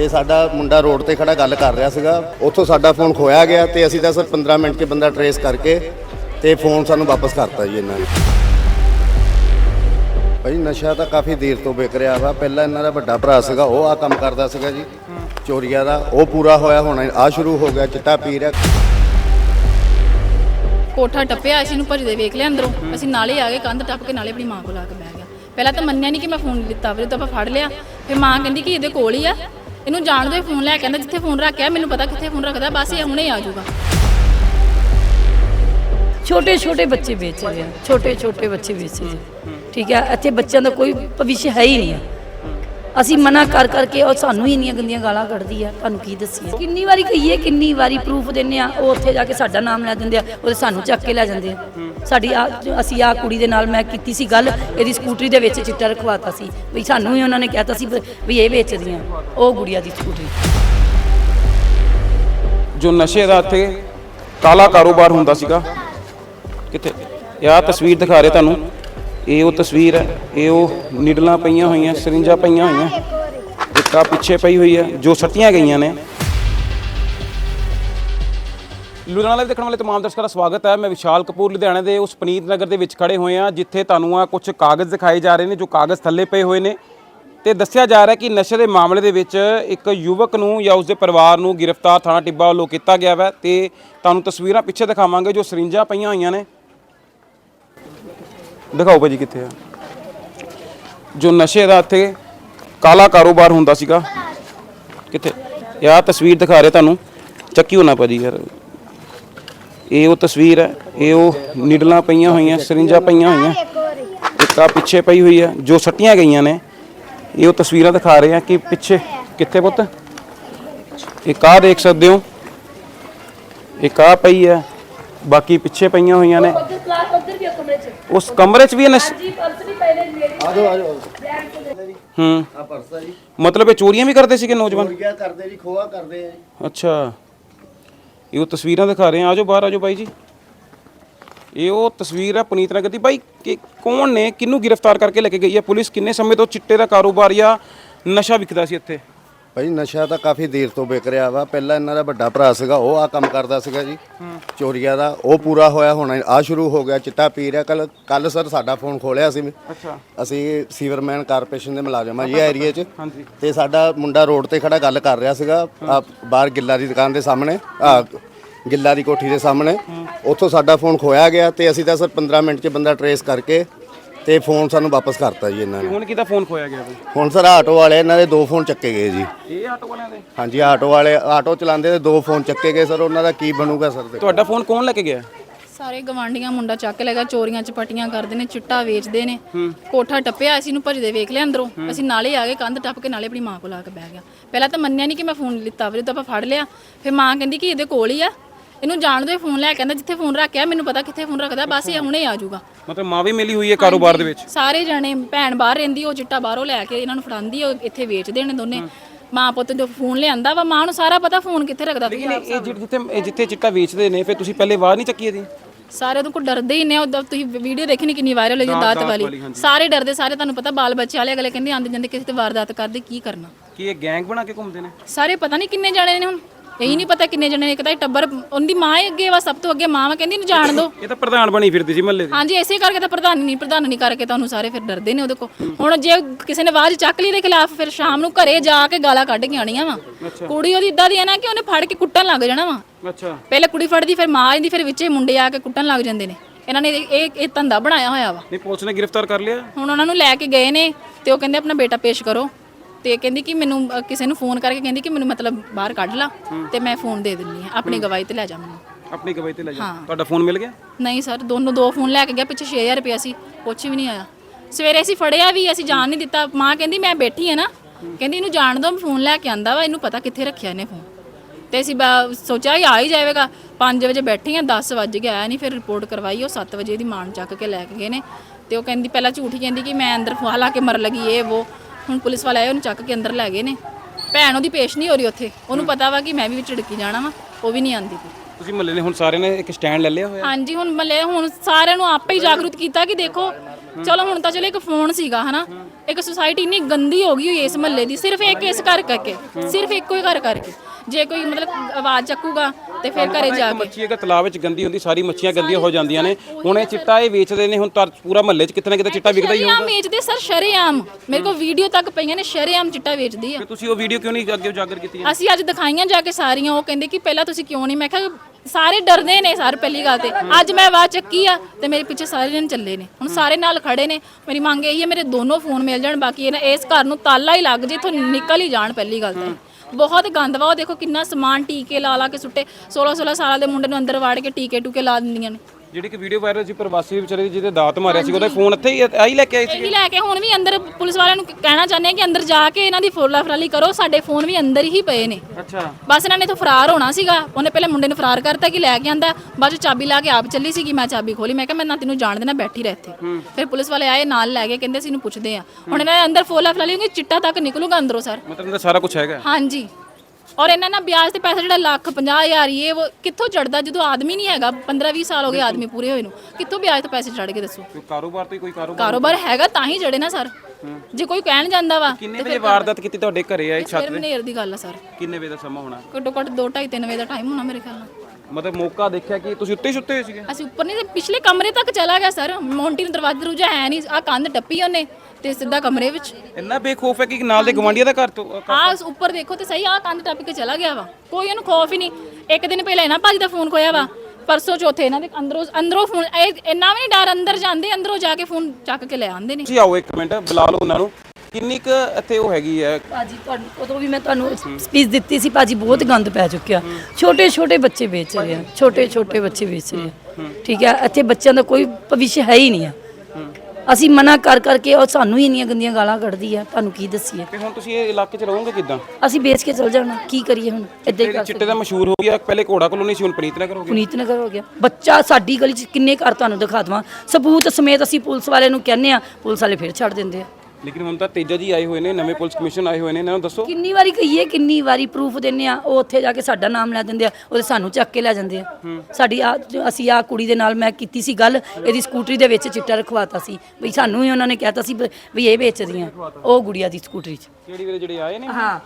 ਤੇ ਸਾਡਾ ਮੁੰਡਾ ਰੋਡ ਤੇ ਖੜਾ ਗੱਲ ਕਰ ਰਿਹਾ ਸੀਗਾ। ਉੱਥੋਂ ਸਾਡਾ ਫੋਨ ਖੋਇਆ ਗਿਆ ਤੇ ਅਸੀਂ ਤਾਂ ਸਰ 15 ਮਿੰਟ 'ਚ ਬੰਦਾ ਟਰੇਸ ਕਰਕੇ ਤੇ ਫੋਨ ਸਾਨੂੰ ਵਾਪਸ ਕਰਤਾ ਜੀ ਇਹਨਾਂ ਨੇ। ਭਾਈ ਨਸ਼ਾ ਤਾਂ ਕਾਫੀ ਦੇਰ ਤੋਂ ਵਿਕ ਰਿਹਾ ਵਾ। ਪਹਿਲਾਂ ਇਹਨਾਂ ਦਾ ਵੱਡਾ ਭਰਾ ਸੀਗਾ, ਉਹ ਆ ਕੰਮ ਕਰਦਾ ਸੀਗਾ ਜੀ। ਚੋਰੀਆਂ ਦਾ ਉਹ ਪੂਰਾ ਹੋਇਆ, ਹੁਣ ਆ ਸ਼ੁਰੂ ਹੋ ਗਿਆ, ਚਿੱਟਾ ਪੀ ਰਿਹਾ। ਕੋਠਾ ਟੱਪਿਆ, ਅਸੀਂ ਨੂੰ ਭਜਦੇ ਵੇਖ ਲਿਆ ਅੰਦਰੋਂ। ਅਸੀਂ ਨਾਲੇ ਆ ਗਏ, ਕੰਧ ਟੱਪ ਕੇ ਨਾਲੇ ਆਪਣੀ ਮਾਂ ਕੋਲ ਆ ਕੇ ਬਹਿ ਗਿਆ। ਪਹਿਲਾਂ ਤਾਂ ਮੰਨਿਆ ਨਹੀਂ ਕਿ ਮੈਂ ਫੋਨ ਲਿੱਤਾ ਫਿਰ ਤਾਂ ਆਪਾਂ ਫੜ ਲਿਆ, ਫਿਰ ਮਾਂ ਕਹਿੰਦੀ ਕਿ ਇਹਦੇ ਕੋਲ ਹੀ ਆ। ਇਹਨੂੰ ਜਾਣ ਦੇ ਫੋਨ ਲੈ ਕੇ ਆਂਦਾ ਜਿੱਥੇ ਫੋਨ ਰੱਖਿਆ, ਮੈਨੂੰ ਪਤਾ ਕਿੱਥੇ ਫੋਨ ਰੱਖਦਾ, ਬਸ ਇਹ ਹੁਣੇ ਆ ਜਾਊਗਾ ਛੋਟੇ ਛੋਟੇ ਬੱਚੇ ਵੇਚ ਰਹੇ ਆ, ਛੋਟੇ ਛੋਟੇ ਬੱਚੇ ਵੇਚ ਰਹੇ ਆ। ਠੀਕ ਹੈ ਇੱਥੇ ਬੱਚਿਆਂ ਦਾ ਕੋਈ ਭਵਿੱਖ ਹੈ ਹੀ ਨਹੀਂ ਹੈ ਅਸੀਂ ਮਨਾ ਕਰ ਕਰਕੇ ਉਹ ਸਾਨੂੰ ਹੀ ਇੰਨੀਆਂ ਗੰਦੀਆਂ ਗਾਲਾਂ ਕੱਢਦੀ ਆ। ਤੁਹਾਨੂੰ ਕੀ ਦੱਸੀਏ? ਕਿੰਨੀ ਵਾਰੀ ਕਹੀਏ, ਕਿੰਨੀ ਵਾਰੀ ਪ੍ਰੂਫ ਦਿੰਨੇ ਆ, ਉਹ ਉੱਥੇ ਜਾ ਕੇ ਸਾਡਾ ਨਾਮ ਲੈ ਦਿੰਦੇ ਆ ਉਹ ਸਾਨੂੰ ਚੱਕ ਕੇ ਲੈ ਜਾਂਦੇ ਆ। ਸਾਡੀ ਆ, ਅਸੀਂ ਆ ਕੁੜੀ ਦੇ ਨਾਲ ਮੈਂ ਕੀਤੀ ਸੀ ਗੱਲ, ਇਹਦੀ ਸਕੂਟਰੀ ਦੇ ਵਿੱਚ ਚਿੱਟਾ ਰਖਵਾਤਾ ਸੀ। ਵੀ ਸਾਨੂੰ ਹੀ ਉਹਨਾਂ ਨੇ ਕਹਿਤਾ ਸੀ ਵੀ- ਵੀ ਇਹ ਵੇਚਦੀਆਂ, ਉਹ ਗੁੜੀਆ ਦੀ ਸਕੂਟਰੀ। ਜੋ ਨਸ਼ੇ ਦਾ ਇੱਥੇ ਕਾਲਾ ਕਾਰੋਬਾਰ ਹੁੰਦਾ ਸੀਗਾ, ਕਿੱਥੇ? ਇਹ ਆਹ ਤਸਵੀਰ ਦਿਖਾ ਰਹੇ ਤੁਹਾਨੂੰ। ਇਹ ਉਹ ਤਸਵੀਰ ਹੈ, ਇਹ ਉਹ ਨਿਡਲਾਂ ਪਈਆਂ ਹੋਈਆਂ, ਸਰਿੰਜਾਂ ਪਈਆਂ ਹੋਈਆਂ। ਇੱਕ ਆ ਪਿੱਛੇ ਪਈ ਹੋਈ ਹੈ, ਜੋ ਸੱਟੀਆਂ ਗਈਆਂ ਨੇ। ਲੁਧਿਆਣਾ ਲਾਈਵ ਦੇਖਣ ਵਾਲੇ ਤਮਾਮ ਦਰਸ਼ਕਾਂ ਦਾ ਸਵਾਗਤ ਹੈ। ਮੈਂ ਵਿਸ਼ਾਲ ਕਪੂਰ, ਲੁਧਿਆਣਾ ਦੇ ਉਸ ਪਨੀਤ ਨਗਰ ਦੇ ਵਿੱਚ ਖੜੇ ਹੋਏ ਆ ਜਿੱਥੇ ਤੁਹਾਨੂੰ ਆ ਕੁਝ ਕਾਗਜ਼ ਦਿਖਾਏ ਜਾ ਰਹੇ ਨੇ, ਜੋ ਕਾਗਜ਼ ਥੱਲੇ ਪਏ ਹੋਏ ਨੇ। ਤੇ ਦੱਸਿਆ ਜਾ ਰਿਹਾ ਕਿ ਨਸ਼ੇ ਦੇ ਮਾਮਲੇ ਦੇ ਵਿੱਚ ਇੱਕ ਯੁਵਕ ਨੂੰ ਜਾਂ ਉਸਦੇ ਪਰਿਵਾਰ ਨੂੰ ਗ੍ਰਿਫਤਾਰ ਥਾਣਾ ਟਿੱਬਾ ਵੱਲੋਂ ਕੀਤਾ ਗਿਆ ਹੈ ਤੇ ਤੁਹਾਨੂੰ ਤਸਵੀਰਾਂ ਪਿੱਛੇ ਦਿਖਾਵਾਂਗੇ, ਜੋ ਸਰਿੰਜਾਂ ਪਈਆਂ ਹੋਈਆਂ ਨੇ। ਦਿਖਾਓ ਭਾਜੀ ਕਿੱਥੇ ਆ। ਜੋ ਨਸ਼ੇ ਦਾ ਇੱਥੇ ਕਾਲਾ ਕਾਰੋਬਾਰ ਹੁੰਦਾ ਸੀਗਾ। ਕਿੱਥੇ? ਇਹ ਆਹ ਤਸਵੀਰ ਦਿਖਾ ਰਹੇ ਤੁਹਾਨੂੰ। ਚੱਕੀ ਹੋਣਾ ਭਾਜੀ ਯਾਰ। ਇਹ ਉਹ ਤਸਵੀਰ ਹੈ। ਇਹ ਉਹ ਨਿਡਲਾਂ ਪਈਆਂ ਹੋਈਆਂ, ਸਰਿੰਜਾਂ ਪਈਆਂ ਹੋਈਆਂ। ਇੱਕ ਆ ਪਿੱਛੇ ਪਈ ਹੋਈ ਹੈ, ਜੋ ਸੱਟੀਆਂ ਗਈਆਂ ਨੇ। ਇਹ ਉਹ ਤਸਵੀਰਾਂ ਦਿਖਾ ਰਹੇ ਆ ਕਿ ਪਿੱਛੇ ਕਿੱਥੇ ਪੁੱਤ? ਇੱਕ ਆ ਦੇਖ ਸਕਦੇ ਹੋ। ਇੱਕ ਆ ਪਈ ਹੈ। ਬਾਕੀ ਪਿੱਛੇ ਪਈਆਂ ਹੋਈਆਂ ਨੇ। ਕਮਰੇ 'ਚ। ਉਸ ਕਮਰੇ 'ਚ ਵੀ ਇਹ ਨਸ਼ ਜੀ ਪਰਸ ਵੀ ਪਏ ਨੇ ਮੇਰੀ ਆ ਜਾਓ ਆ ਜਾਓ ਹੂੰ। ਆ ਪਰਸਾ ਜੀ। ਮਤਲਬ ਇਹ ਚੋਰੀਆਂ ਵੀ ਕਰਦੇ ਸੀਗੇ ਨੌਜਵਾਨ? ਚੋਰੀਆਂ ਕਰਦੇ ਜੀ ਖੋਆ ਕਰਦੇ ਆ ਜੀ। ਅੱਛਾ। ਇਹ ਉਹ ਤਸਵੀਰਾਂ ਦਿਖਾ ਰਹੇ ਆ। ਆਜੋ ਬਾਹਰ ਆਜੋ ਬਾਈ ਜੀ। ਇਹ ਉਹ ਤਸਵੀਰ ਹੈ ਪੁਨੀਤ ਨਗਰ ਦੀ। ਬਾਈ ਕਿ ਕੌਣ ਨੇ? ਕਿਹਨੂੰ ਗ੍ਰਿਫਤਾਰ ਕਰਕੇ ਲੈ ਕੇ ਗਈ ਹੈ ਪੁਲਿਸ? ਕਿੰਨੇ ਸਮੇਂ ਤੋਂ ਚਿੱਟੇ ਦਾ ਕਾਰੋਬਾਰ ਜਾਂ ਨਸ਼ਾ ਵਿਕਦਾ ਸੀ ਇੱਥੇ? ਭਾਈ ਨਸ਼ਾ ਤਾਂ ਕਾਫੀ ਦੇਰ ਤੋਂ ਵਿਕ ਰਿਹਾ ਵਾ। ਪਹਿਲਾਂ ਇਹਨਾਂ ਦਾ ਵੱਡਾ ਭਰਾ ਸੀਗਾ ਉਹ ਆ ਕੰਮ ਕਰਦਾ ਸੀਗਾ ਜੀ। ਚੋਰੀਆਂ ਦਾ ਉਹ ਪੂਰਾ ਹੋਇਆ ਹੁਣ ਆ ਸ਼ੁਰੂ ਹੋ ਗਿਆ ਚਿੱਟਾ ਪੀ ਰਿਹਾ। ਕੱਲ ਕੱਲ ਸਰ ਸਾਡਾ ਫੋਨ ਖੋਲਿਆ ਸੀ। ਅੱਛਾ। ਅਸੀਂ ਸੀਵਰਮੈਨ ਕਾਰਪੋਰੇਸ਼ਨ ਦੇ ਮੁਲਾਜ਼ਮ ਆ ਜੀ ਏਰੀਏ 'ਚ। ਹਾਂਜੀ। ਤੇ ਸਾਡਾ ਮੁੰਡਾ ਰੋਡ ਤੇ ਖੜਾ ਗੱਲ ਕਰ ਰਿਹਾ ਸੀਗਾ ਆਹ ਬਾਹਰ ਗਿੱਲਾ ਦੀ ਦੁਕਾਨ ਦੇ ਸਾਹਮਣੇ ਆ ਗਿੱਲਾ ਦੀ ਕੋਠੀ ਦੇ ਸਾਹਮਣੇ। ਉੱਥੋਂ ਸਾਡਾ ਫੋਨ ਖੋਇਆ ਗਿਆ ਤੇ ਅਸੀਂ ਤਾਂ ਸਰ 15 ਮਿੰਟ 'ਚ ਬੰਦਾ ਟਰੇਸ ਕਰਕੇ ਤੇ ਫੋਨ ਸਾਨੂੰ ਵਾਪਸ ਕਰਤਾ ਜੀ ਇਹਨਾਂ ਨੇ। ਹੁਣ ਕਿਹਦਾ ਫੋਨ ਖੋਇਆ ਗਿਆ ਬਈ ਹੁਣ ਸਰ ਆਟੋ ਵਾਲੇ ਇਹਨਾਂ ਦੇ ਦੋ ਫੋਨ ਚੱਕੇ ਗਏ ਜੀ। ਇਹ ਆਟੋ ਵਾਲਿਆਂ ਦੇ? ਹਾਂਜੀ ਆਟੋ ਵਾਲੇ ਆਟੋ ਚਲਾਉਂਦੇ ਤੇ ਦੋ ਫੋਨ ਚੱਕੇ ਗਏ ਸਰ ਉਹਨਾਂ ਦਾ ਕੀ ਬਣੂਗਾ ਸਰ ਦੇਖੋ। ਤੁਹਾਡਾ ਫੋਨ ਕੌਣ ਲੈ ਕੇ ਗਿਆ? ਸਾਰੇ ਗਵਾਂਡੀਆਂ ਮੁੰਡਾ ਚੱਕ ਲੇਗਾ ਚੋਰੀਆਂ ਚਪਟੀਆਂ ਕਰਦੇ ਨੇ ਚਿੱਟਾ ਵੇਚਦੇ ਨੇ। ਕੋਠਾ ਟੱਪਿਆ ਅਸੀਂ ਨੂੰ ਭਜਦੇ ਵੇਖ ਲਿਆ ਅੰਦਰੋਂ। ਅਸੀਂ ਨਾਲੇ ਆ ਗਏ ਕੰਧ ਟੱਪ ਕੇ ਨਾਲੇ ਆਪਣੀ ਮਾਂ ਕੋਲ ਆ ਕੇ ਬਹਿ ਗਿਆ। ਪਹਿਲਾਂ ਤਾਂ ਮੰਨਿਆ ਨਹੀਂ ਕਿ ਮੈਂ ਫੋਨ ਲਿੱਤਾ ਫਿਰ ਤਾਂ ਆਪਾਂ ਫੜ ਲਿਆ ਫਿਰ ਮਾਂ ਕਹਿੰਦੀ ਕਿ ਇਹਦੇ ਕੋਲ ਹੀ ਆ। ਇਹਨੂੰ ਜਾਣ ਦੇ ਫੋਨ ਲੈ ਕੇ ਆਂਦਾ ਜਿੱਥੇ ਫੋਨ ਰੱਖਿਆ ਮੈਨੂੰ ਪਤਾ ਕਿੱਥੇ ਫੋਨ ਰੱਖਦਾ ਬਸ ਇਹ ਹੁਣੇ ਆ ਜਾਊਗਾ। ਮਤਲਬ ਮਾਂ ਵੀ ਮਿਲੀ ਹੋਈ ਹੈ ਕਾਰੋਬਾਰ ਦੇ ਵਿੱਚ? ਸਾਰੇ ਜਣੇ ਭੈਣ ਬਾਹਰ ਰਹਿੰਦੀ ਉਹ ਚਿੱਟਾ ਬਾਹਰੋਂ ਲੈ ਕੇ ਇਹਨਾਂ ਨੂੰ ਫੜਾਉਂਦੀ ਉਹ ਇੱਥੇ ਵੇਚਦੇ ਨੇ ਦੋਨੇ। ਮਾਂ ਪੁੱਤ ਜੋ ਫੋਨ ਲਿਆਂਦਾ ਵਾ ਮਾਂ ਨੂੰ ਸਾਰਾ ਪਤਾ ਫੋਨ ਕਿੱਥੇ ਰੱਖਦਾ ਤੁਸੀਂ ਆਪ ਇਹ ਜਿ- ਜਿੱਥੇ ਇਹ ਜਿੱਥੇ ਚਿੱਟਾ ਵੇਚਦੇ ਨੇ ਫਿਰ ਤੁਸੀਂ ਪਹਿਲੇ ਆਵਾਜ਼ ਨਹੀਂ ਚੱਕੀ ਇਹਦੀ? ਸਾਰੇ ਉਹਦੇ ਕੋਲ ਡਰਦੇ ਹੀ ਨੇ ਉਹਦਾ ਤੁਸੀਂ ਵੀਡੀਓ ਦੇਖੀ ਨਹੀਂ ਕਿੰਨੀ ਵਾਇਰਲ ਹੋਈ ਦਾਤ ਵਾਲੀ। ਸਾਰੇ ਡਰਦੇ ਸਾਰੇ ਤੁਹਾਨੂੰ ਪਤਾ ਬਾਲ ਬੱਚੇ ਵਾਲੇ ਅਗਲੇ ਕਹਿੰਦੇ ਆਂਦੇ ਜਾਂਦੇ ਕਿਸੇ ਤੇ ਵਾਰਦਾਤ ਕਰਦੇ ਕੀ ਕਰਨਾ? ਕੀ ਇਹ ਗੈਂਗ ਬਣਾ ਕੇ ਘੁੰਮਦੇ ਨੇ? ਸਾਰੇ ਪਤਾ ਨਹੀਂ ਕਿੰਨੇ ਜਾਣੇ ਨੇ ਹੁਣ। ਇਹੀ ਨਹੀਂ ਪਤਾ ਕਿੰਨੇ ਜਣੇ ਨੇ ਇੱਕ ਤਾਂ ਇਹ ਟੱਬਰ ਉਹਦੀ ਮਾਂ ਹੀ ਅੱਗੇ ਵਾ ਸਭ ਤੋਂ ਅੱਗੇ ਮਾਂ ਵਾ ਕਹਿੰਦੀ ਇਹਨੂੰ ਜਾਣ ਦਿਓ। ਇਹ ਤਾਂ ਪ੍ਰਧਾਨ ਬਣੀ ਫਿਰਦੀ ਸੀ ਮਹੱਲੇ ਦੀ। ਹਾਂਜੀ ਇਸੇ ਕਰਕੇ ਤਾਂ ਪ੍ਰਧਾਨ ਨਹੀਂ ਪ੍ਰਧਾਨ ਨਹੀਂ ਕਰਕੇ ਤੁਹਾਨੂੰ ਸਾਰੇ ਫਿਰ ਡਰਦੇ ਨੇ ਉਹਦੇ ਕੋ। ਹੁਣ ਜੇ ਕਿਸੇ ਨੇ ਆਵਾਜ਼ ਚੱਕ ਲਈ ਦੇ ਖਿਲਾਫ ਫਿਰ ਸ਼ਾਮ ਨੂੰ ਘਰੇ ਜਾ ਕੇ ਗਾਲਾਂ ਕੱਢ ਕੇ ਆਣੀਆਂ ਵਾ। ਕੁੜੀ ਉਹਦੀ ਇਦਾਂ ਦੀ ਹੈ ਨਾ ਕਿ ਉਹਨੇ ਫੜ ਕੇ ਕੁੱਟਣ ਲੱਗ ਜਾਣਾ ਵਾ। ਅੱਛਾ। ਪਹਿਲੇ ਕੁੜੀ ਫੜਦੀ ਫਿਰ ਮਾਂ ਆਂਦੀ ਫਿਰ ਵਿੱਚੇ ਮੁੰਡੇ ਆ ਕੇ ਕੁੱਟਣ ਲੱਗ ਜਾਂਦੇ ਨੇ। ਇਹਨਾਂ ਨੇ ਇਹ ਇਹ ਧੰਦਾ ਬਣਾਇਆ ਹੋਇਆ ਵਾ। ਨਹੀਂ ਪੁਲਿਸ ਨੇ ਗ੍ਰਿਫਤਾਰ ਕਰ ਲਿਆ? ਹੁਣ ਉਹਨਾਂ ਨੂੰ ਲੈ ਕੇ ਗਏ ਨੇ ਤੇ ਉਹ ਕਹਿੰਦੇ ਆਪਣਾ ਬੇਟਾ ਪੇਸ਼ ਕਰੋ। ਤੇ ਕਹਿੰਦੀ ਕਿ ਮੈਨੂੰ ਅ, ਕਿਸੇ ਨੂੰ ਫੋਨ ਕਰਕੇ ਕਹਿੰਦੀ ਕਿ ਮੈਨੂੰ ਮਤਲਬ ਬਾਹਰ ਕੱਢ ਲਾ ਤੇ ਮੈਂ ਫੋਨ ਦੇ ਦਿੰਨੀ ਆ ਆਪਣੀ ਗਵਾਹੀ ਤੇ ਲੈ ਜਾ ਮੈਨੂੰ। ਆਪਣੀ ਗਵਾਹੀ ਤੇ ਲੈ ਜਾ। ਤੁਹਾਡਾ ਫੋਨ ਮਿਲ ਗਿਆ? ਨਹੀਂ ਸਰ ਦੋਨੋਂ ਦੋ ਫੋਨ ਲੈ ਕੇ ਗਿਆ ਪਿੱਛੇ 6000 ਰੁਪਇਆ ਸੀ ਕੁਛ ਵੀ ਨਹੀਂ ਆਇਆ। ਸਵੇਰੇ ਅਸੀਂ ਫੜਿਆ ਵੀ ਅਸੀਂ ਜਾਣ ਨਹੀਂ ਦਿੱਤਾ। ਮਾਂ ਕਹਿੰਦੀ ਮੈਂ ਬੈਠੀ ਆ ਨਾ। ਕਹਿੰਦੀ ਇਹਨੂੰ ਜਾਣ ਦੋ ਫੋਨ ਲੈ ਕੇ ਆਂਦਾ ਵਾ ਇਹਨੂੰ ਪਤਾ ਕਿੱਥੇ ਰੱਖਿਆ ਇਹਨੇ ਫੋਨ ਤੇ ਅਸੀਂ ਬਾ- ਸੋਚਿਆ ਹੀ ਆ ਹੀ ਜਾਵੇਗਾ। 5 ਵਜੇ ਬੈਠੀ ਆ 10 ਵਜ ਗਿਆ ਆਇਆ ਨਹੀਂ ਫਿਰ ਰਿਪੋਰਟ ਕਰਵਾਈ ਉਹ 7 ਵਜੇ ਦੀ ਮਾਂ ਨੂੰ ਚੱਕ ਕੇ ਲੈ ਕੇ ਗਏ ਨੇ। ਤੇ ਉਹ ਕਹਿੰਦੀ ਪਹਿਲਾਂ ਝੂਠ ਹੀ ਕਹਿੰਦੀ ਕਿ ਮੈਂ ਅੰਦਰ ਲਾ ਕੇ ਮਰ ਲੱਗੀ ਇਹ ਉਹ। ਹੁਣ ਪੁਲਿਸ ਵਾਲੇ ਆਏ ਉਹਨੂੰ ਚੱਕ ਕੇ ਅੰਦਰ ਲੈ ਗਏ ਨੇ। ਭੈਣ ਉਹਦੀ ਪੇਸ਼ ਨਹੀਂ ਹੋ ਰਹੀ ਉੱਥੇ। ਉਹਨੂੰ ਪਤਾ ਵਾ ਕਿ ਮੈਂ ਵੀ ਵਿੱਚ ਝਿੜਕੀ ਜਾਣਾ ਵਾ ਉਹ ਵੀ ਨਹੀਂ ਆਂਦੀ ਪਈ। ਤੁਸੀਂ ਮਹੱਲੇ ਨੇ ਹੁਣ ਸਾਰਿਆਂ ਨੇ ਇੱਕ ਸਟੈਂਡ ਲੈ ਲਿਆ ਹੋਇਆ? ਹਾਂਜੀ ਹੁਣ ਮੱਲੇ ਹੁਣ ਸਾਰਿਆਂ ਨੂੰ ਆਪੇ ਹੀ ਜਾਗਰੂਕ ਕੀਤਾ ਕਿ ਦੇਖੋ ਚਲੋ ਹੁਣ ਤਾਂ ਚਲੋ ਇੱਕ ਫੋਨ ਸੀਗਾ ਹਨਾ? ਇੱਕ ਸੁਸਾਇਟੀ ਇੰਨੀ ਗੰਦੀ ਹੋ ਗਈ ਹੋਈ ਇਸ ਮਹੱਲੇ ਦੀ ਸਿਰਫ ਇੱਕ ਇਸ ਘਰ ਕਰਕੇ ਸਿਰਫ ਇੱਕੋ ਹੀ ਘਰ ਕਰਕੇ। ਜੇ ਕੋਈ ਮਤਲਬ ਆਵਾਜ਼ ਚੱਕੂਗਾ ਤੇ ਫਿਰ ਘਰੇ ਜਾ ਕੇ। ਮੱਛੀ ਅਗਰ ਤਲਾਬ ਵਿੱਚ ਗੰਦੀ ਹੁੰਦੀ ਸਾਰੀ ਮੱਛੀਆਂ ਗੰਦੀਆਂ ਹੋ ਜਾਂਦੀਆਂ ਨੇ। ਹੁਣ ਇਹ ਚਿੱਟਾ ਇਹ ਵੇਚਦੇ ਨੇ ਹੁਣ ਤਾਂ ਪੂਰਾ ਮਹੱਲੇ 'ਚ ਕਿਤੇ ਨਾ ਕਿਤੇ ਚਿੱਟਾ ਵਿਕਦਾ ਹੀ ਸ਼ਰੇਆਮ ਹੋਊਗਾ। ਵੇਚਦੇ ਸਰ ਸ਼ਰੇਆਮ। ਮੇਰੇ ਕੋਲ ਵੀਡੀਓ ਤੱਕ ਪਈਆਂ ਨੇ ਸ਼ਰੇਆਮ ਚਿੱਟਾ ਵੇਚਦੀ ਆ। ਤੁਸੀਂ ਉਹ ਵੀਡੀਓ ਕਿਉਂ ਨਹੀਂ ਅੱਗੇ ਉਜਾਗਰ ਕੀਤੀ? ਅਸੀਂ ਅੱਜ ਦਿਖਾਈਆਂ ਜਾ ਕੇ ਸਾਰੀਆਂ ਉਹ ਕਹਿੰਦੇ ਕਿ ਪਹਿਲਾਂ ਤੁਸੀਂ ਕਿਉਂ ਨਹੀਂ? ਮੈਂ ਕਿਹਾ ਸਾਰੇ ਡਰਦੇ ਨੇ ਸਰ ਪਹਿਲੀ ਗੱਲ ਤੇ। ਅੱਜ ਮੈਂ ਆਵਾਜ਼ ਚੱਕੀ ਆ ਤੇ ਮੇਰੇ ਪਿੱਛੇ ਸਾਰੇ ਜਣ ਚੱਲੇ ਨੇ। ਹੁਣ ਸਾਰੇ ਨਾਲ ਖੜੇ ਨੇ। ਮੇਰੀ ਮੰਗ ਇਹੀ ਹੈ ਮੇਰੇ ਦੋਨੋਂ ਫੋਨ ਮਿਲ ਜਾਣ ਬਾਕੀ ਇਹਨਾਂ ਇਸ ਘਰ ਨੂੰ ਤਾਲਾ ਹੀ ਲੱਗ ਜੇ ਇੱਥੋਂ ਨਿਕਲ ਹੀ ਜਾਣ ਪਹਿਲੀ ਗੱਲ ਤੇ। ਬਹੁਤ ਗੰਦ ਵਾ। ਉਹ ਦੇਖੋ ਕਿੰਨਾ ਸਮਾਨ ਟੀਕੇ ਲਾ ਲਾ ਕੇ ਸੁੱਟੇ। 16 16 ਸਾਲਾਂ ਦੇ ਮੁੰਡੇ ਨੂੰ ਅੰਦਰ ਵਾੜ ਕੇ ਟੀਕੇ ਟੂਕੇ ਲਾ ਦਿੰਦੀਆਂ ਨੇ। ਜਿਹੜੀ ਕਿ ਵੀਡੀਓ ਵਾਇਰਲ ਸੀ ਪ੍ਰਵਾਸੀ ਵਿਚਾਰੇ ਜਿਹਦੇ ਦਾਤ ਮਾਰਿਆ ਸੀ ਉਹਦਾ ਫੋਨ ਇੱਥੇ ਹੀ ਆਹੀ ਲੈ ਕੇ ਆਏ ਸੀ ਇਹੀ ਲੈ ਕੇ ਹੁਣ ਵੀ ਅੰਦਰ ਪੁਲਿਸ ਵਾਲਿਆਂ ਨੂੰ ਕਹਿਣਾ ਚਾਹੁੰਦੇ ਆ ਕਿ ਅੰਦਰ ਜਾ ਕੇ ਇਹਨਾਂ ਦੀ ਫੋਲਾ ਫਰਾਲੀ ਕਰੋ ਸਾਡੇ ਫੋਨ ਵੀ ਅੰਦਰ ਹੀ ਪਏ ਨੇ। ਅੱਛਾ। ਬਸ ਇਹਨਾਂ ਨੇ ਤੋਂ ਫਰਾਰ ਹੋਣਾ ਸੀਗਾ ਉਹਨੇ ਪਹਿਲੇ ਮੁੰਡੇ ਨੂੰ ਫਰਾਰ ਕਰਤਾ ਕਿ ਲੈ ਕੇ ਆਂਦਾ ਬਾਅਦ ਚ ਚਾਬੀ ਲਾ ਕੇ ਆਪ ਚੱਲੀ ਸੀਗੀ ਮੈਂ ਚਾਬੀ ਖੋਲੀ ਮੈਂ ਕਿਹਾ ਮੈਂ ਨਾ ਤੈਨੂੰ ਜਾਣ ਦੇਣਾ ਬੈਠੀ ਰਹਿ ਇੱਥੇ। ਫਿਰ ਪੁਲਿਸ ਵਾਲੇ ਆਏ ਨਾਲ ਲੈ ਕੇ ਕਹਿੰਦੇ ਅਸੀਂ ਇਹਨੂੰ ਪੁੱਛਦੇ ਆ ਹੁਣ ਇਹਨਾਂ ਦੇ ਅੰਦਰ ਫੋਲਾ ਫਰਾਲੀ ਹੋਗੀ ਚਿੱਟਾ ਤੱਕ ਨਿਕਲੂਗਾ ਅੰਦਰੋਂ ਸਰ। ਮਤਲਬ ਇਹਦਾ ਸਾਰਾ ਕੁਝ ਹੈਗਾ। ਹਾਂਜੀ। ਔਰ ਇਹਨਾਂ ਨਾਲ ਵਿਆਜ ਤੇ ਪੈਸਾ ਜਿਹੜਾ ਲੱਖ 50000 ਇਹ ਉਹ ਕਿੱਥੋਂ ਚੜਦਾ ਜਦੋਂ ਆਦਮੀ ਨਹੀਂ ਹੈਗਾ 15 20 ਸਾਲ ਹੋ ਗਏ ਆਦਮੀ ਪੂਰੇ ਹੋਏ ਨੂੰ ਕਿੱਥੋਂ ਵਿਆਜ ਤੇ ਪੈਸੇ ਚੜ ਕੇ ਦੱਸੋ? ਕੋਈ ਕਾਰੋਬਾਰ ਤੋਂ ਕੋਈ ਕਾਰੋਬਾਰ? ਕਾਰੋਬਾਰ ਹੈਗਾ ਤਾਂ ਹੀ ਜੜੇ ਨਾ ਸਰ। ਜੇ ਕੋਈ ਕਹਿਣ ਜਾਂਦਾ ਵਾ ਕਿੰਨੇ ਵਜੇ ਵਾਰਦਾਤ ਕੀਤੀ ਤੁਹਾਡੇ ਘਰੇ ਆਏ ਛੱਤ ਫਿਰ ਮਨੇਰ ਦੀ ਗੱਲ ਆ ਸਰ। ਕਿੰਨੇ ਵਜੇ ਦਾ ਸਮਾਂ ਹੋਣਾ? ਘੱਟੋ ਘੱਟ 2 2.5 3 ਵਜੇ ਦਾ ਟਾਈਮ ਹੋਣਾ ਮੇਰੇ ਖਿਆਲ ਨਾਲ। ਮਤਲਬ ਮੌਕਾ ਦੇਖਿਆ ਕਿ ਤੁਸੀਂ ਉੱਤੇ ਹੀ ਸੁੱਤੇ ਹੋਏ ਸੀਗੇ? ਅਸੀਂ ਉੱਪਰ ਨਹੀਂ ਤੇ ਪਿਛਲੇ ਕਮਰੇ ਤੱਕ ਚਲਾ ਗਿਆ ਸਰ। ਮੌਂਟੀ ਨੂੰ ਦਰਵਾਜ਼ਾ ਦਰੂਜਾ ਹੈ ਨਹੀਂ ਆ ਕੰਧ ਟੱਪੀ ਉਹਨੇ। ਤੇ ਸਿੱਧਾ ਕਮਰੇ ਵਿੱਚ। ਇੰਨਾ ਬੇਖੌਫ ਹੈ ਕਿ ਨਾਲ ਦੇ ਗਵਾਂਢੀਆਂ ਦਾ ਘਰ ਤੋਂ ਆ ਉੱਪਰ ਦੇਖੋ ਤੇ ਸਹੀ ਆ ਕੰਧ ਟੱਪ ਕੇ ਚਲਾ ਗਿਆ ਵਾ। ਕੋਈ ਇਹਨੂੰ ਖੌਫ ਹੀ ਨਹੀਂ। ਇੱਕ ਦਿਨ ਪਹਿਲਾਂ ਇਹਨਾਂ ਭਾਜੀ ਦਾ ਫੋਨ ਖੋਇਆ ਵਾ। ਪਰਸੋਂ ਚੌਥੇ ਇਹਨਾਂ ਦੇ ਅੰਦਰੋਂ ਅੰਦਰੋਂ ਫੋਨ ਇਹ ਇੰਨਾ ਵੀ ਨਹੀਂ ਡਰ ਅੰਦਰ ਜਾਂਦੇ ਅੰਦਰੋਂ ਜਾ ਕੇ ਫੋਨ ਚੱਕ ਕੇ ਲੈ ਆਉਂਦੇ ਨੇ। ਤੁਸੀਂ ਆਓ ਇੱਕ ਮਿੰਟ ਬੁਲਾ ਲਓ ਉਹਨਾਂ ਨੂੰ। ਕਿੰਨੀ ਕੁ ਇੱਥੇ ਉਹ ਹੈਗੀ ਹੈ? ਭਾਜੀ ਤੁਹਾਨੂੰ ਉਦੋਂ ਵੀ ਮੈਂ ਤੁਹਾਨੂੰ ਸਪੀਚ ਦਿੱਤੀ ਸੀ ਭਾਜੀ ਬਹੁਤ ਗੰਦ ਪੈ ਚੁੱਕਿਆ। ਛੋਟੇ ਛੋਟੇ ਬੱਚੇ ਵੇਚ ਰਹੇ ਆ। ਛੋਟੇ ਛੋਟੇ ਬੱਚੇ ਵੇਚ ਰਹੇ ਆ। ਠੀਕ ਹੈ ਇੱਥੇ ਬੱਚਿਆਂ ਦਾ ਕੋਈ ਭਵਿੱਖ ਹੈ ਹੀ ਨਹੀਂ ਆ। ਅਸੀਂ ਮਨਾ ਕਰ ਕਰਕੇ ਉਹ ਸਾਨੂੰ ਹੀ ਇੰਨੀਆਂ ਗੰਦੀਆਂ ਗਾਲਾਂ ਕੱਢਦੀ ਆ ਤੁਹਾਨੂੰ ਕੀ ਦੱਸੀਏ? ਤੇ ਹੁਣ ਤੁਸੀਂ ਇਹ ਇਲਾਕੇ 'ਚ ਰਹੋਗੇ ਕਿੱਦਾਂ? ਅਸੀਂ ਵੇਚ ਕੇ ਚਲ ਜਾਣਾ ਕੀ ਕਰੀਏ ਹੁਣ? ਏਦਾਂ ਹੀ ਕਰ ਚਿੱਟੇ ਦਾ ਮਸ਼ਹੂਰ ਹੋ ਗਿਆ ਪਹਿਲੇ ਘੋੜਾ ਕਲੋਨੀ ਸੀ ਹੁਣ ਪ੍ਰੀਤ ਨਗਰ ਹੋ ਗਿਆ। ਪੁਨੀਤ ਨਗਰ ਹੋ ਗਿਆ। ਬੱਚਾ ਸਾਡੀ ਗਲੀ 'ਚ ਕਿੰਨੇ ਘਰ ਤੁਹਾਨੂੰ ਦਿਖਾ ਦਵਾਂ? ਸਬੂਤ ਸਮੇਤ ਅਸੀਂ ਪੁਲਿਸ ਵਾਲਿਆਂ ਨੂੰ ਕਹਿੰਨੇ ਆ ਪੁਲਿਸ ਵਾਲੇ ਫਿਰ ਛੱਡ ਦਿੰਦੇ ਆ। ਲੇਕਿਨ ਹੁਣ ਤਾਂ ਤੇਜਾ ਜੀ ਆਏ ਹੋਏ ਨੇ ਨਵੇਂ ਪੁਲਿਸ ਕਮਿਸ਼ਨ ਆਏ ਹੋਏ ਨੇ ਇਹਨਾਂ ਨੂੰ ਦੱਸੋ। ਕਿੰਨੀ ਵਾਰੀ ਕਹੀਏ ਕਿੰਨੀ ਵਾਰੀ ਪ੍ਰੂਫ ਦਿੰਨੇ ਆ ਉਹ ਉੱਥੇ ਜਾ ਕੇ ਸਾਡਾ ਨਾਮ ਲੈ ਦਿੰਦੇ ਆ ਉਹਦੇ ਸਾਨੂੰ ਚੱਕ ਕੇ ਲੈ ਜਾਂਦੇ ਆ। ਸਾਡੀ ਆ ਅਸੀਂ ਆ ਕੁੜੀ ਦੇ ਨਾਲ ਮੈਂ ਕੀਤੀ ਸੀ ਗੱਲ ਇਹਦੀ ਸਕੂਟਰੀ ਦੇ ਵਿੱਚ ਚਿੱਟਾ ਰਖਵਾਤਾ ਸੀ ਬਈ ਸਾਨੂੰ ਹੀ ਉਹਨਾਂ ਨੇ ਕਹਿਤਾ ਸੀ ਵੀ ਇਹ ਵੇਚਦੀਆਂ ਉਹ ਗੁੜੀਆ ਦੀ ਸਕੂਟਰੀ 'ਚ। ਕਿਹੜੀ ਵੇਲੇ ਜਿਹੜੇ ਆਏ ਨੇ? ਹਾਂ।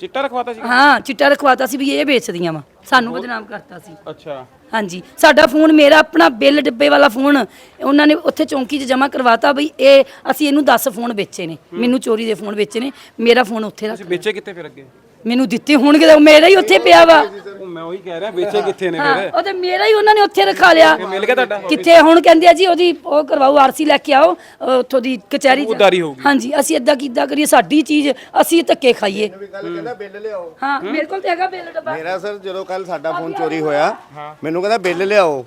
ਚਿੱਟਾ ਰਖਵਾਤਾ ਸੀ? ਹਾਂ ਚਿੱਟਾ ਰਖਵਾਤਾ ਸੀ ਵੀ ਇਹ ਵੇਚਦੀਆਂ ਵਾ ਸਾਨੂੰ ਬਦਨਾਮ ਕਰਤਾ ਸੀ। ਅੱਛਾ। ਹਾਂਜੀ। ਸਾਡਾ ਫੋਨ ਮੇਰਾ ਆਪਣਾ ਬਿੱਲ ਡੱਬੇ ਵਾਲਾ ਫੋਨ। ਉਹਨਾਂ ਨੇ ਉੱਥੇ ਚੌਂਕੀ 'ਚ ਜਮ੍ਹਾਂ ਕਰਵਾਤਾ ਬਈ ਇਹ ਅਸੀਂ ਇਹਨੂੰ 10 ਫੋਨ ਵੇਚੇ ਨੇ। ਮੈਨੂੰ ਚੋਰੀ ਦੇ ਫੋਨ ਵੇਚੇ ਨੇ। ਮੇਰਾ ਫੋਨ ਉੱਥੇ ਰੱਖ ਵੇਚੇ ਕਿੱਥੇ ਫਿਰ ਅੱਗੇ? ਮੈਨੂੰ ਦਿੱਤੇ ਹੋਣਗੇ ਤਾਂ ਮੇਰਾ ਹੀ ਉੱਥੇ ਪਿਆ ਵਾ। ਮੈਂ ਉਹੀ ਕਹਿ ਰਿਹਾ ਵੇਚੇ ਕਿੱਥੇ ਨੇ ਹਾਂ ਫਿਰ? ਉਹ ਤੇ ਮੇਰਾ ਹੀ ਉਹਨਾਂ ਨੇ ਉੱਥੇ ਰਖਾ ਲਿਆ। ਮਿਲ ਗਿਆ ਤੁਹਾਡਾ? ਕਿੱਥੇ ਹੁਣ ਕਹਿੰਦੇ ਆ ਜੀ ਉਹਦੀ ਉਹ ਕਰਵਾਓ ਆਰਸੀ ਲੈ ਕੇ ਆਓ ਅ, ਉੱਥੋਂ ਦੀ ਕਚਹਿਰੀ 'ਚ। ਉਦਾਰੀ ਹੋਊਗੀ। ਹਾਂਜੀ ਅਸੀਂ ਇਦਾਂ ਕਿੱਦਾਂ ਕਰੀਏ ਸਾਡੀ ਚੀਜ਼ ਅਸੀਂ ਧੱਕੇ ਖਾਈਏ। ਗੱਲ ਕਹਿੰਦਾ ਬਿੱਲ ਲਿਆਓ। ਹਾਂ ਮੇਰੇ ਕੋਲ ਤੇ ਹੈਗਾ ਬਿੱਲ ਡੱਬਾ। ਮੇਰਾ ਸਰ ਜਦੋਂ ਕੱਲ ਸਾਡਾ ਫੋਨ ਚੋਰੀ ਹੋਇਆ ਮੈਨੂੰ ਕਹਿੰਦਾ ਬਿੱਲ ਲਿਆਓ।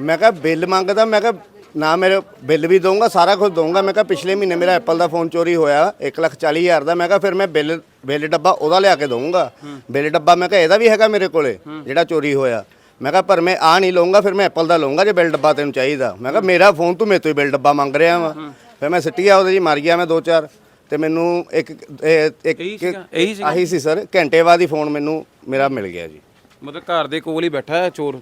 ਮੈਂ ਕਿਹਾ ਬਿੱਲ ਮੰਗਦਾ ਮੈਂ ਕਿਹਾ ਨਾ ਮੇਰੇ ਬਿੱਲ ਵੀ ਦਊਂਗਾ ਸਾਰਾ ਕੁਝ ਦਊਂਗਾ। ਮੈਂ ਕਿਹਾ ਪਿਛਲੇ ਮਹੀਨੇ ਮੇਰਾ ਐਪਲ ਦਾ ਫੋਨ ਚੋਰੀ ਹੋਇਆ 140000 ਦਾ। ਮੈਂ ਕਿਹਾ ਫਿਰ ਮੈਂ ਬਿੱਲ ਬਿੱਲ ਡੱਬਾ ਉਹਦਾ ਲਿਆ ਕੇ ਦਊਂਗਾ। ਬਿੱਲ ਡੱਬਾ ਮੈਂ ਕਿਹਾ ਇਹਦਾ ਵੀ ਹੈਗਾ ਮੇਰੇ ਕੋਲੇ ਜਿਹੜਾ ਚੋਰੀ ਹੋਇਆ। ਮੈਂ ਕਿਹਾ ਪਰ ਮੈਂ ਆ ਨਹੀਂ ਲਊਂਗਾ ਫਿਰ ਮੈਂ ਐਪਲ ਦਾ ਲਊਂਗਾ ਜੇ ਬਿੱਲ ਡੱਬਾ ਤੈਨੂੰ ਚਾਹੀਦਾ। ਮੈਂ ਕਿਹਾ ਮੇਰਾ ਫੋਨ ਤੂੰ ਮੇਰੇ ਤੋਂ ਹੀ ਬਿੱਲ ਡੱਬਾ ਮੰਗ ਰਿਹਾ ਵਾ। ਫਿਰ ਮੈਂ ਸਿੱਟਿਆ ਉਹਦੇ ਜੀ ਮਾਰ ਗਿਆ ਮੈਂ ਦੋ ਚਾਰ। ਤੇ ਮੈਨੂੰ ਇੱਕ ਇੱਕ? ਇਹੀ? ਆਹੀ ਸੀ ਸਰ ਘੰਟੇ ਬਾਅਦ ਹੀ ਫੋਨ ਮੈਨੂੰ ਮੇਰਾ ਮਿਲ ਗਿਆ ਜੀ। ਮਤਲਬ ਘਰ ਦੇ ਕੋਲ ਹੀ ਬੈਠਾ ਹੈ ਚੋਰ?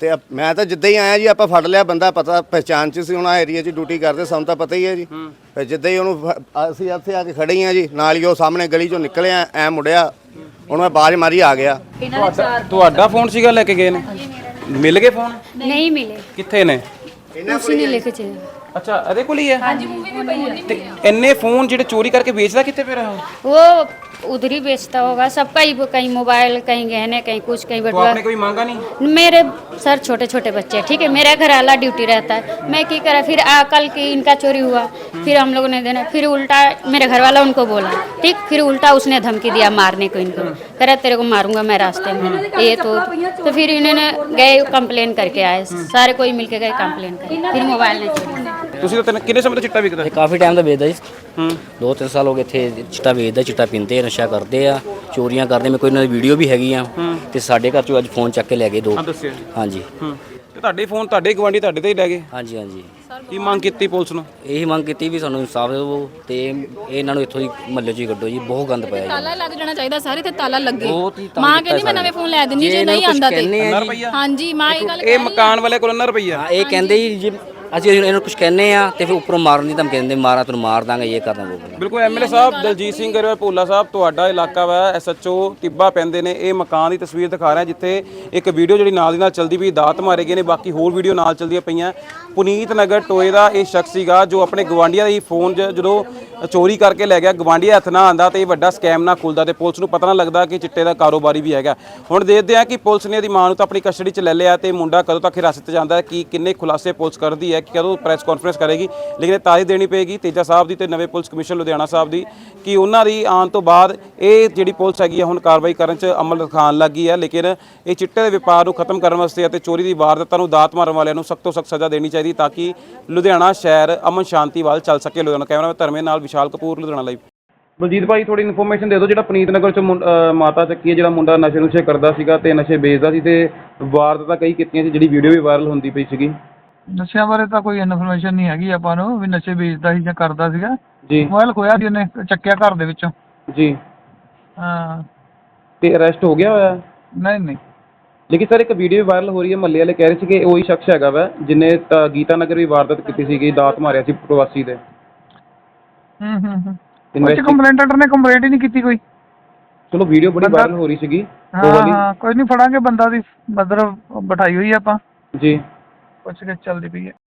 ਤੇ ਮੈਂ ਤਾਂ ਜਿੱਦਾਂ ਹੀ ਆਇਆ ਜੀ ਆਪਾਂ ਫੜ ਲਿਆ ਬੰਦਾ ਪਤਾ ਪਹਿਚਾਣ ਚ ਸੀ ਹੁਣ ਆ ਏਰੀਆ 'ਚ ਡਿਊਟੀ ਕਰਦੇ ਸਾਨੂੰ ਤਾਂ ਪਤਾ ਹੀ ਹੈ ਜੀ। ਫਿਰ ਜਿੱਦਾਂ ਹੀ ਉਹਨੂੰ ਅਸੀਂ ਇੱਥੇ ਆ ਕੇ ਖੜੇ ਹੀ ਜੀ ਨਾਲ ਹੀ ਉਹ ਸਾਹਮਣੇ ਗਲੀ 'ਚੋਂ ਨਿਕਲਿਆ ਐ ਮੁੜਿਆ ਉਹਨੂੰ ਮੈਂ ਬਾਜ ਮਾਰੀ ਆ ਗਿਆ। ਤੁਹਾਡਾ ਫੋਨ ਸੀਗਾ ਲੈ ਕੇ ਗਏ ਨੇ? ਮਿਲ ਗਏ ਫੋਨ? ਨਹੀਂ ਮਿਲੇ। ਕਿੱਥੇ ਨੇ? ਉਸੇ ਨੇ ਲਿਖ ਚੇ। ਅੱਛਾ ਇਹਦੇ ਕੋਲ ਹੀ ਹੈ? ਹਾਂਜੀ ਮੂਵੀ ਵੀ ਪਈ ਹੈ ਤੇ ਇੰਨੇ ਫੋਨ ਜਿਹੜੇ ਚੋਰੀ ਕਰਕੇ ਵੇਚਦਾ ਕਿੱਥੇ ਫਿਰ ਉਹ? ਉਹ उधर ही बेचता होगा सबका ही वो कहीं मोबाइल कहीं गहने कहीं कुछ कहीं तो बटुआ आपने कोई मांगा नहीं मेरे सर छोटे छोटे बच्चे हैं, ठीक है मेरा घर आला ड्यूटी रहता है मैं की करा फिर आ, कल की इनका चोरी हुआ फिर हम लोगों ने देना फिर उल्टा मेरे घर वाला उनको बोला ठीक फिर उल्टा उसने धमकी दिया मारने को इनको कह रहा तेरे को मारूंगा मैं रास्ते में ये तो तो फिर इन्होंने गए कंप्लेन करके आए सारे कोई मिलके गए कंप्लेन करके फिर मोबाइल ने चोरी ਤੁਸੀਂ ਤਾਂ ਤਿੰਨ- ਕਿੰਨੇ ਸਮੇਂ ਤੋਂ ਚਿੱਟਾ ਵਿਕਦਾ ਇਹ ਕਾਫੀ ਟਾਈਮ ਦਾ ਵੇਚਦਾ ਜੀ ਹੂੰ ਦੋ ਤਿੰਨ ਸਾਲ ਹੋ ਗਏ ਇੱਥੇ ਚਿੱਟਾ ਵੇਚਦਾ ਚਿੱਟਾ ਪੀਂਦੇ ਆ ਨਸ਼ਾ ਕਰਦੇ ਆ ਚੋਰੀਆਂ ਕਰਦੇ ਮੇਰੇ ਕੋਈ ਇਹਨਾਂ ਦੀ ਵੀਡੀਓ ਵੀ ਹੈਗੀ ਆ ਤੇ ਸਾਡੇ ਘਰ ਚੋਂ ਅੱਜ ਫੋਨ ਚੱਕ ਕੇ ਲੈ ਗਏ ਦੋ। ਹਾਂ ਦੱਸਿਆ ਹਾਂਜੀ। ਹੂੰ। ਤੇ ਤੁਹਾਡੇ ਫੋਨ ਤੁਹਾਡੇ ਗਵਾਂਢੀ ਤੁਹਾਡੇ ਤੇ ਹੀ ਲੈ ਗਏ? ਹਾਂਜੀ ਹਾਂਜੀ। ਕੀ ਮੰਗ ਕੀਤੀ ਪੁਲਿਸ ਨੂੰ? ਇਹੀ ਮੰਗ ਕੀਤੀ ਵੀ ਸਾਨੂੰ ਇਨਸਾਫ ਦਿਓ ਤੇ ਇਹ ਇਹਨਾਂ ਨੂੰ ਇੱਥੋਂ ਦੀ ਮਹੱਲੇ 'ਚ ਹੀ ਕੱਢੋ ਜੀ ਬਹੁਤ ਗੰਦ ਪਿਆ ਜੀ। ਤਾਲਾ ਲੱਗ ਜਾਣਾ ਚਾਹੀਦਾ ਸਾਰੇ ਤੇ ਤਾਲਾ ਲੱਗੇ। ਬਹੁਤ ਹੀ ਤੰਗ ਮਾਂ ਕੀਤਾ ਕਹਿੰਦੀ ਮੈਂ। ਨਵੇਂ ਫੋਨ ਲੈ ਦਿੰਨੀ ਜੇ ਨਹੀਂ ਆਂਦਾ ਤੇ ਕਹਿੰਦੇ ਆ ਜੀ। ਰੁਪਈਆ? ਹਾਂਜੀ ਮਾਂ ਇਹ ਗੱਲ ਇਹ ਮਕਾਨ ਵਾਲੇ ਕੋਲ 90 ਰੁਪਈਆ। ਹਾਂ ਇਹ ਕਹਿੰਦੇ ਜੀ ਜੇ ਅਸੀਂ ਇਹਨਾਂ ਨੂੰ ਕੁਝ ਕਹਿੰਨੇ ਆ ਤੇ ਫਿਰ ਉੱਪਰੋਂ ਮਾਰਨ ਦੀ ਧਮਕੀ ਦਿੰਦੇ, ਮਾਰਾਂ ਤੈਨੂੰ, ਮਾਰ ਦਾਂਗੇ, ਇਹ ਕਰ ਦਾਂਗੇ ਉਹ ਕਰ ਬਿਲਕੁਲ ਐਮਐਲਏ ਸਾਹਿਬ, ਦਲਜੀਤ ਸਿੰਘ ਗਰੇਵਾਲ ਭੋਲਾ ਸਾਹਿਬ, ਤੁਹਾਡਾ ਇਲਾਕਾ ਵਾ ਐਸਐਚਓ ਟਿੱਬਾ ਪੈਂਦੇ ਨੇ, ਇਹ ਮਕਾਨ ਦੀ ਤਸਵੀਰ ਦਿਖਾ ਰਿਹਾ ਜਿੱਥੇ ਇੱਕ ਵੀਡੀਓ ਜਿਹੜੀ ਨਾਲ ਦੀ ਨਾਲ ਚੱਲਦੀ ਪਈ, ਦਾਤ ਮਾਰੇ ਗਏ ਨੇ, ਬਾਕੀ ਹੋਰ ਵੀਡੀਓ ਨਾਲ ਚੱਲਦੀਆਂ ਪਈਆਂ। ਪੁਨੀਤ ਨਗਰ ਟੋਏ ਦਾ ਇਹ ਸ਼ਖਸ ਸੀਗਾ ਜੋ ਆਪਣੇ ਗਵਾਂਡੀਆਂ ਦੀ ਫੋਨ 'ਚ ਜਦੋਂ ਚੋਰੀ ਕਰਕੇ ਲੈ ਗਿਆ ਗਵਾਂਡੀਆ ਹੱਥ ਨਾ ਆਂਦਾ ਤੇ ਇਹ ਵੱਡਾ ਸਕੈਮ ਨਾ ਖੁੱਲਦਾ ਤੇ ਪੁਲਿਸ ਨੂੰ ਪਤਾ ਨਾ ਲੱਗਦਾ ਕਿ ਚਿੱਟੇ ਦਾ ਕਾਰੋਬਾਰੀ ਵੀ ਹੈਗਾ। ਹੁਣ ਦੇਖਦੇ ਆ ਕਿ ਪੁਲਿਸ ਨੇ ਇਹਦੀ ਮਾਂ ਨੂੰ ਤਾਂ ਆਪਣੀ ਕਸਟਡੀ 'ਚ ਲੈ ਲਿਆ ਤੇ ਮੁੰਡਾ ਕਦੋਂ ਤੱਕ ਹਿਰਾਸਤ 'ਚ ਜਾਂਦਾ ਕਿ ਕਿੰਨੇ ਖੁਲਾਸੇ ਪੁਲਿਸ ਕਰਦੀ ਹੈ ਕਿ ਕਦੋਂ ਪ੍ਰੈਸ ਕਾਨਫਰੰਸ ਕਰੇਗੀ, ਲੇਕਿਨ ਇਹ ਤਾਰੀਖ ਦੇਣੀ ਪਏਗੀ ਤੇਜਾ ਸਾਹਿਬ ਦੀ ਤੇ ਨਵੇਂ ਪੁਲਿਸ ਕਮਿਸ਼ਨ ਲੁਧਿਆਣਾ ਸਾਹਿਬ ਦੀ ਕਿ ਉਹਨਾਂ ਦੀ ਆਉਣ ਤੋਂ ਬਾਅਦ ਇਹ ਜਿਹੜੀ ਪੁਲਿਸ ਹੈਗੀ ਹੈ ਹੁਣ ਕਾਰਵਾਈ ਕਰਨ 'ਚ ਅਮਲ ਦਿਖਾਉਣ ਲੱਗੀ ਹੈ, ਲੇਕਿਨ ਇਹ ਚਿੱਟੇ ਦੇ ਵਪਾਰ ਨੂੰ ਖਤਮ ਕਰਨ ਵਾਸਤੇ ਅਤੇ ਚੋਰੀ ਦੀ ਵਾਰਦਾਤਾਂ ਨੂੰ ਦਾਤ ਮਾਰਨ ਵਾਲਿਆਂ ਨੂੰ ਸਖਤ ਤੋਂ ਸਖਤ ਸਜ਼ਾ ਦੇਣੀ ਚਾਹੀਦੀ ਤਾਂ ਕਿ ਲੁਧਿਆਣਾ ਸ਼ਹਿਰ ਅਮਨ ਸ਼ਾਂਤੀ ਵੱਲ ਚੱਲ ਸਕੇ। ਲੁਧਿਆਣਾ ਕੈਮਰਾਮੈਨ ਧਰਮੇ ਨਾਲ ਵਿਸ਼ਾਲ ਕਪੂਰ ਲੁਧਿਆਣਾ ਲਾਈਵ ਬਲਜੀਤ ਭਾਈ ਥੋੜੀ ਇਨਫੋਰਮੇਸ਼ਨ ਦੇ ਦਿਓ ਜਿਹੜਾ ਪਨੀਤ ਨਗਰ ਚ ਮਾਤਾ ਚੱਕੀ ਹੈ ਜਿਹੜਾ ਮੁੰਡਾ ਨਸ਼ੇ ਨੁਸ਼ੇ ਕਰਦਾ ਸੀਗਾ ਤੇ ਨਸ਼ੇ ਵੇਚਦਾ ਸੀ ਤੇ ਵਾਰਦਾਤਾਂ ਕਈ ਕੀਤੀਆਂ ਸੀ ਜਿਹੜੀ ਵੀਡੀਓ ਵੀ ਵਾਇਰਲ ਹੁੰਦੀ ਪਈ ਸੀਗੀ। ਨਸ਼ਿਆਂ ਬਾਰੇ ਤਾਂ ਕੋਈ ਇਨਫੋਰਮੇਸ਼ਨ ਨਹੀਂ ਹੈਗੀ ਆਪਾਂ ਨੂੰ ਵੀ ਨਸ਼ੇ ਵੇਚਦਾ ਸੀ ਜਾਂ ਕਰਦਾ ਸੀਗਾ। ਜੀ। ਮੋਬਾਈਲ ਖੋਇਆ ਸੀ ਉਹਨੇ ਚੱਕਿਆ ਘਰ ਦੇ ਵਿੱਚੋਂ। ਜੀ। ਹਾਂ। ਤੇ ਅਰੈਸਟ ਹੋ ਗਿਆ ਹੋਇਆ? ਨਹੀਂ ਨਹੀਂ। ਲੇਕਿਨ ਸਰ ਇੱਕ ਵੀਡੀਓ ਵਾਇਰਲ ਹੋ ਰਹੀ ਹੈ ਮੱਲੇ ਵਾਲੇ ਕਹਿ ਰਹੇ ਸੀ ਕਿ ਉਹੀ ਸ਼ਖਸ ਹੈਗਾ ਵਾ ਜਿਨੇ ਗੀਤਾ ਨਗਰ ਵੀ ਵਾਰਦਾਤ ਕੀਤੀ ਸੀਗੀ ਦਾਤ ਮਾਰਿਆ ਸੀ ਪ੍ਰਵਾਸੀ ਦੇ। ਹੂੰ ਹੂੰ ਹੂੰ। ਉਹ Investi- ਕੰਪਲੇਂਟਰ ਨੇ ਕੰਪਲੇਂਟ ਹੀ ਨਹੀਂ ਕੀਤੀ ਕੋਈ? ਚਲੋ ਵੀਡੀਓ ਬੜੀ ਬੰਦਾ- ਵਾਇਰਲ ਹੋ ਰਹੀ ਸੀਗੀ ਉਹ ਵਾਲੀ। ਹਾਂ ਕੋਈ ਨਹੀਂ ਫੜਾਂਗੇ ਬੰਦਾ ਦੀ ਮਤਲਬ ਬਿਠਾਈ ਹੋਈ ਆ ਆਪਾਂ। ਜੀ। ਪੁੱਛ ਕੇ ਚੱਲਦੀ ਪਈ ਹੈ।